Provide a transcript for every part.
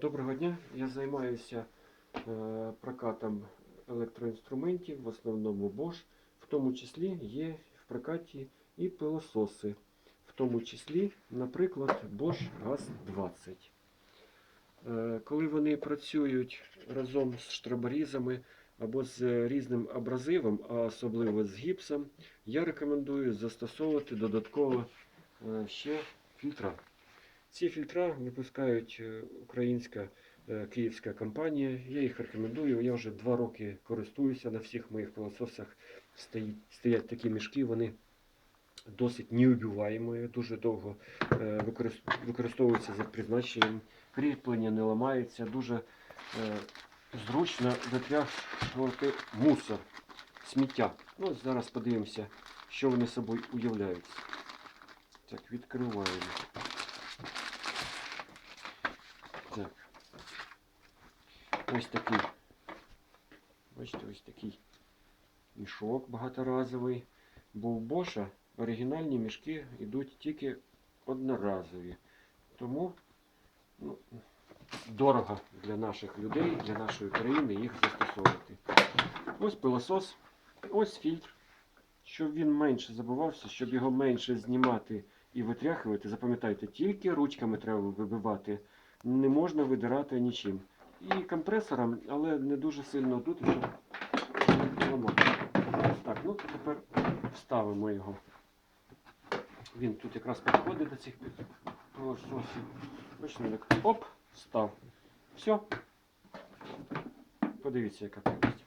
Доброго дня. Я займаюся е, прокатом електроінструментів, в основному Bosch. В тому числі є в прокаті і пилососи. В тому числі, наприклад, Bosch GAZ-20. Е, коли вони працюють разом з штраборізами або з різним абразивом, а особливо з гіпсом, я рекомендую застосовувати додатково е, ще фільтра. Ці фільтра випускають е, українська е, київська компанія. Я їх рекомендую. Я вже два роки користуюся на всіх моїх пилососах. Стоять такі мішки, вони досить неубиваємі, дуже довго е, використовуються за призначенням. Кріплення не ламається, дуже е, зручно витряхувати мусор, сміття. Ну, зараз подивимося, що вони собою уявляють. Так, відкриваємо. Так. Ось такий. Бачите, ось такий мішок багаторазовий. Бо у Боша оригінальні мішки йдуть тільки одноразові. Тому ну, дорого для наших людей, для нашої країни їх застосовувати. Ось пилосос, ось фільтр. Щоб він менше забувався, щоб його менше знімати і витряхувати, запам'ятайте, тільки ручками треба вибивати не можна видирати нічим. І компресором, але не дуже сильно дути, щоб ламати. Так, ну тепер вставимо його. Він тут якраз підходить до цих пилососів. Бачите, так оп, став. Все. Подивіться, яка прикольність.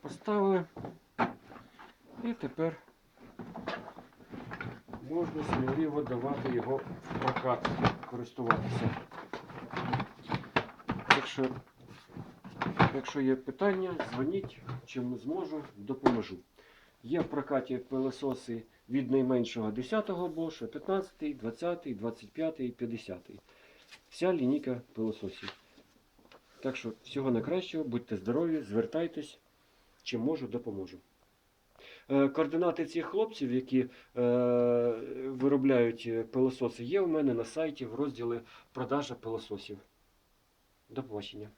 Поставили. І тепер можна сміливо давати його в прокат, користуватися. Якщо, якщо є питання, дзвоніть, чим зможу, допоможу. Є в прокаті пилососи від найменшого 10-го боша, 15, 20, 25, 50. Вся лінійка пилососів. Так що всього найкращого, будьте здорові, звертайтесь, чим можу, допоможу. Е, Координати цих хлопців, які е, виробляють е, пилососи, є у мене на сайті в розділі продажа пилососів. До побачення.